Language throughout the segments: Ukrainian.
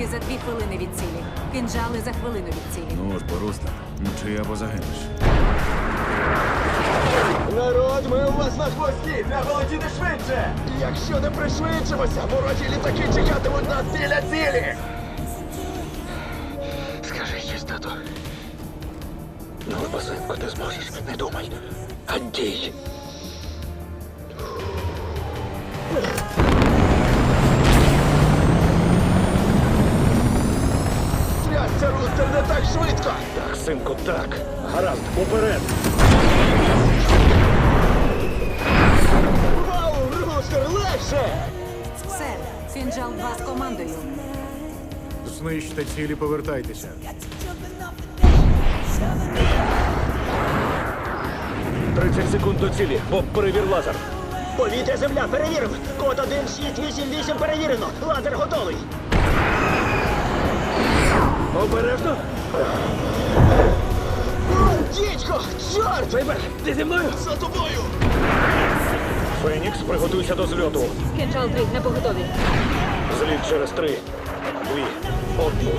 Луки за дві хвилини від цілі. Кинджали за хвилину від цілі. Ну ось, Боруста, мчи або загинеш. Народ, ми у вас на хвості! Треба летіти швидше! Якщо не пришвидшимося, ворожі літаки чекатимуть нас біля цілі! Скажи щось, тату. Ну, Васенко, ти зможеш, не думай. А дій. Рустер, не так швидко! Так, синку, так. Гаразд, уперед. Вау, Рустер, легше! Сер, кинджал 2 з командою. Знищте цілі, повертайтеся. Тридцять секунд до цілі. Боб, перевір лазер. Повітря земля, перевірив! Код 1688 перевірено! Лазер готовий! Обережно. Дідько! Чорт! Вибер, ти зі мною? За тобою! Фенікс, приготуйся до зльоту. Кинджал 3 на поготові. Зліт через три, дві, одну.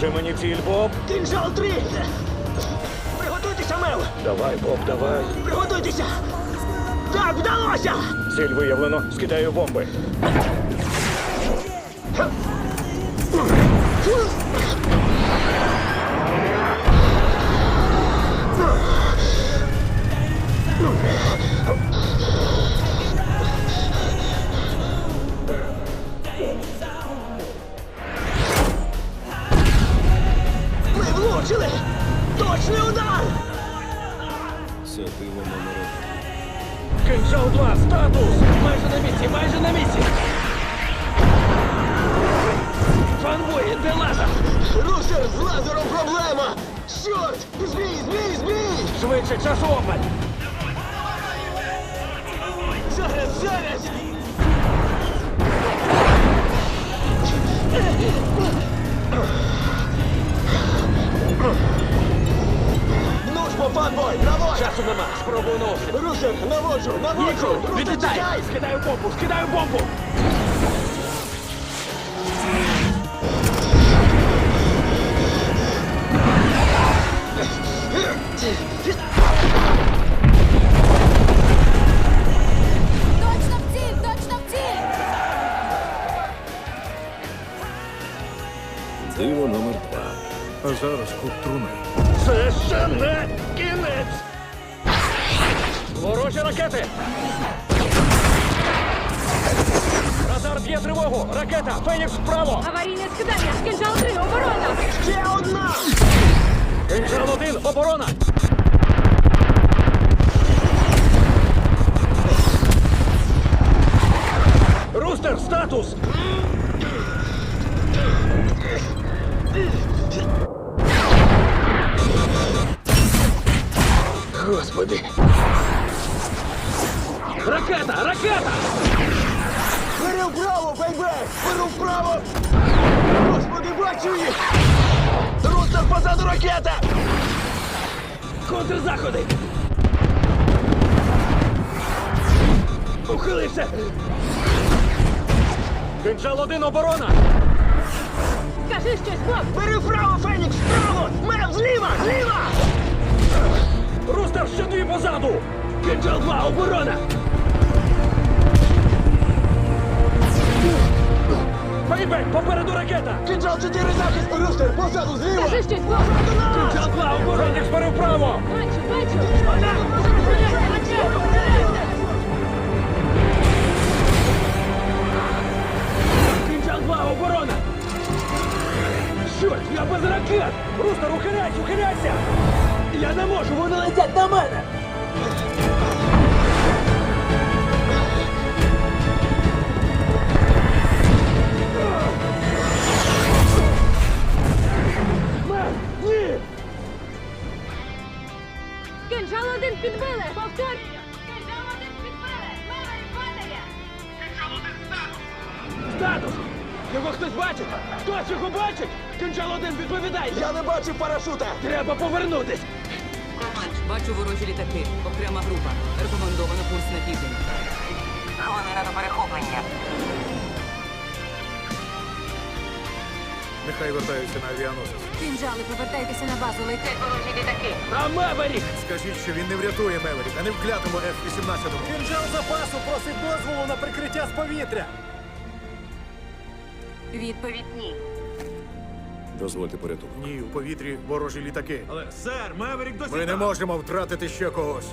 Покажи мені ціль, Боб. Кінжал три! Приготуйтеся, Мел! Давай, Боб, давай. Приготуйтеся! Так, вдалося! Ціль виявлено. Скидаю бомби. Ми Диво номер один. Кинжал 2, статус! Майже на місці, майже на місці! Фанбої, де лазер? Рустер, з лазером проблема! Чорт! Збій, збій, збій! Швидше, час обмаль! Зараз, зараз! Фанбой, наводь! Часу нема, спробуй носити. Рустер, наводжу, наводжу! Ніку, Рустер, відлітай! чекай! Скидаю бомбу, скидаю бомбу! Точно в ціль! Точно в ціль! Диво номер два. А зараз кут труни. Це ще не кінець! Ворожі ракети! Радар б'є тривогу! Ракета! Фенікс вправо! Аварійне скидання! Кинджал 3, оборона! Ще одна! Кинжал 1, оборона! Господи! Ракета! Ракета! Бери вправо, бейбе! Беру вправо! Господи, бачу їх! Рустер, позаду ракета! Контрзаходи! Ухилився! Кинжал 1, оборона! Кажи щось, Боб! Бери вправо, Фенікс, вправо! Мев, зліва, зліва! Рустер, ще дві позаду! Кинжал 2, оборона! Бейбек, попереду ракета! Кінжал 4 захист, Рустер, позаду, зліва! Кажи щось, Боб! Кинжал 2, оборона! Фенікс переправо! Бачу, бачу! Кинжал 2, оборона! Чорт, я без ракет! Рустер, ухиляйся, ухиляйся! Я не можу, вони летять на мене! Кинжал один підбили! Повторюю! Кинжал один підбили! Мелень падає! Кинжал один статус! Статус! Його хтось бачить? Хтось його бачить? Кинжал один відповідає! Я не бачив парашута! Треба повернутись! Бачу ворожі літаки. Окрема група. Рекомендовано курс на південь. Хвилина до перехоплення. Нехай вертаються на авіаносець. Кінжали, повертайтеся на базу, летять ворожі літаки. А Меверік! Скажіть, що він не врятує Меверік, а не в клятому F-18. Кинджал запасу просить дозволу на прикриття з повітря! Відповідь ні. Дозвольте порятунок. Ні, у повітрі ворожі літаки. Але, сер, Меверік досі Ми не можемо втратити ще когось.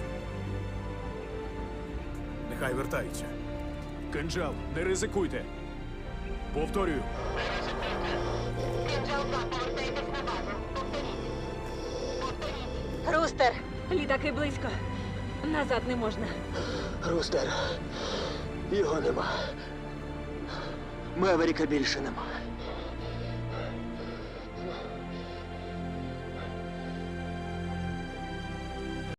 Нехай вертаються. Кинджал, не ризикуйте. Повторюю, Рустер, літаки близько. Назад не можна. Рустер, його нема. Меверіка більше нема.